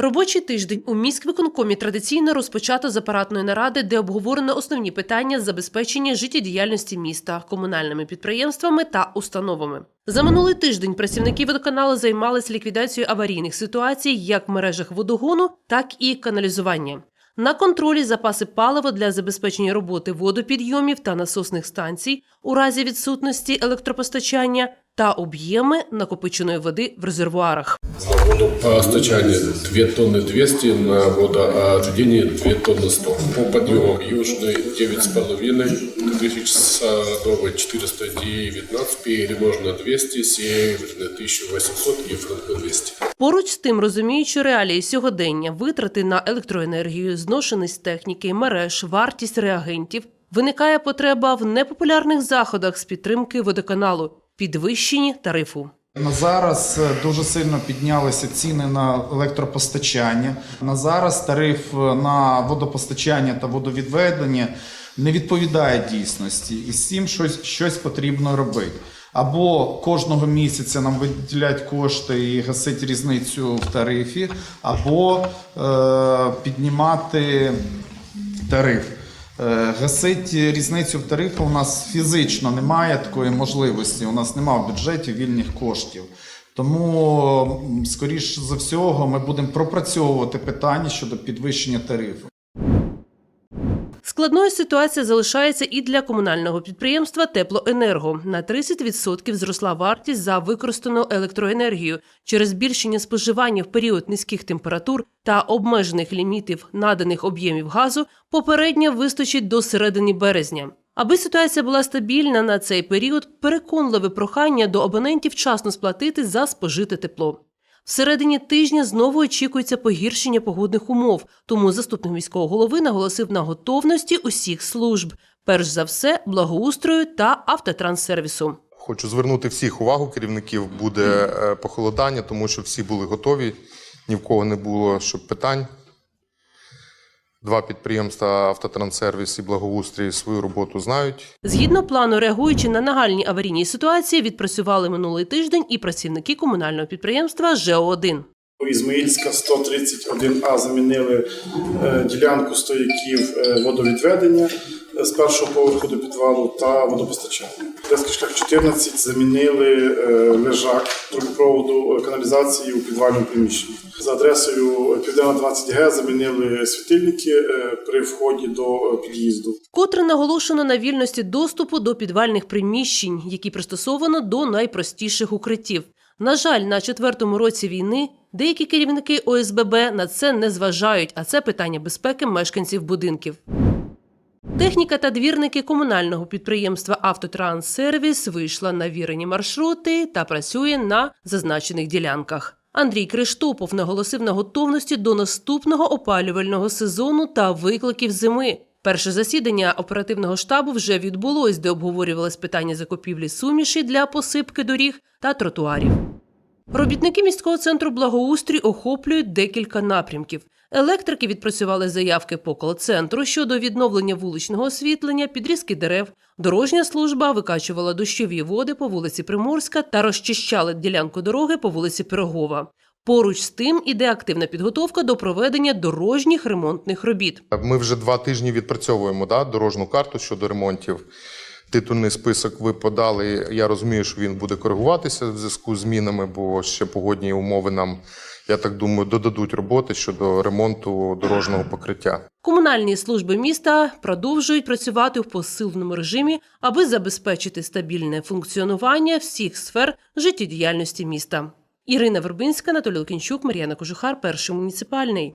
Робочий тиждень у міськвиконкомі традиційно розпочато з апаратної наради, де обговорено основні питання забезпечення життєдіяльності міста комунальними підприємствами та установами. За минулий тиждень працівники водоканалу займалися ліквідацією аварійних ситуацій як в мережах водогону, так і каналізування. На контролі запаси палива для забезпечення роботи водопідйомів та насосних станцій у разі відсутності електропостачання та об'єми накопиченої води в резервуарах На водопостачание 2 тонны 200, на водоотведение 2 тонны 100. По подъемам южный 9,5 тысяч, садовый 419, переможно 200, северный 1800 и франко 200. Поруч з тим, розуміючи реалії сьогодення, витрати на електроенергію, зношеність техніки, мереж, вартість реагентів, виникає потреба в непопулярних заходах з підтримки водоканалу, підвищенні тарифу. На зараз е, дуже сильно піднялися ціни на електропостачання. На зараз тариф е, на водопостачання та водовідведення не відповідає дійсності, і з цим щось, щось потрібно робити. Або кожного місяця нам виділять кошти і гасити різницю в тарифі, або е, піднімати тариф. Е, Гасити різницю в тарифах у нас фізично немає такої можливості. У нас немає в бюджеті вільних коштів. Тому, скоріш за всього, ми будемо пропрацьовувати питання щодо підвищення тарифу. Складною ситуація залишається і для комунального підприємства Теплоенерго. На 30% зросла вартість за використану електроенергію через збільшення споживання в період низьких температур та обмежених лімітів наданих об'ємів газу. Попередньо вистачить до середини березня. Аби ситуація була стабільна на цей період, переконливе прохання до абонентів вчасно сплатити за спожите тепло. Всередині тижня знову очікується погіршення погодних умов, тому заступник міського голови наголосив на готовності усіх служб, перш за все, благоустрою та автотранссервісу. Хочу звернути всіх увагу керівників. Буде е, похолодання, тому що всі були готові. Ні в кого не було щоб питань. Два підприємства автотранссервіс і благоустрій свою роботу знають. Згідно плану, реагуючи на нагальні аварійні ситуації, відпрацювали минулий тиждень і працівники комунального підприємства ЖО-1. Ізмаїльська 131А замінили е, ділянку стояків е, водовідведення з першого поверху до підвалу та водопостачання. Деский шлях 14 замінили е, лежак трубопроводу е, каналізації у підвальному приміщенні. За адресою Південна 20Г замінили світильники е, при вході до під'їзду. Вкотре наголошено на вільності доступу до підвальних приміщень, які пристосовано до найпростіших укриттів. На жаль, на четвертому році війни деякі керівники ОСББ на це не зважають, а це питання безпеки мешканців будинків. Техніка та двірники комунального підприємства Автотранссервіс вийшла на вірені маршрути та працює на зазначених ділянках. Андрій Криштопов наголосив на готовності до наступного опалювального сезону та викликів зими. Перше засідання оперативного штабу вже відбулось, де обговорювалось питання закупівлі суміші для посипки доріг та тротуарів. Робітники міського центру благоустрій охоплюють декілька напрямків. Електрики відпрацювали заявки по кол-центру щодо відновлення вуличного освітлення, підрізки дерев. Дорожня служба викачувала дощові води по вулиці Приморська та розчищали ділянку дороги по вулиці Пирогова. Поруч з тим іде активна підготовка до проведення дорожніх ремонтних робіт. Ми вже два тижні відпрацьовуємо да, дорожну карту щодо ремонтів. Титульний список ви подали. Я розумію, що він буде коригуватися в зв'язку з змінами, бо ще погодні умови нам, я так думаю, додадуть роботи щодо ремонту дорожнього покриття. Комунальні служби міста продовжують працювати в посиленому режимі, аби забезпечити стабільне функціонування всіх сфер життєдіяльності міста. Ірина Вербинська, Анатолій Лукінчук, Мар'яна Кожухар, перший муніципальний.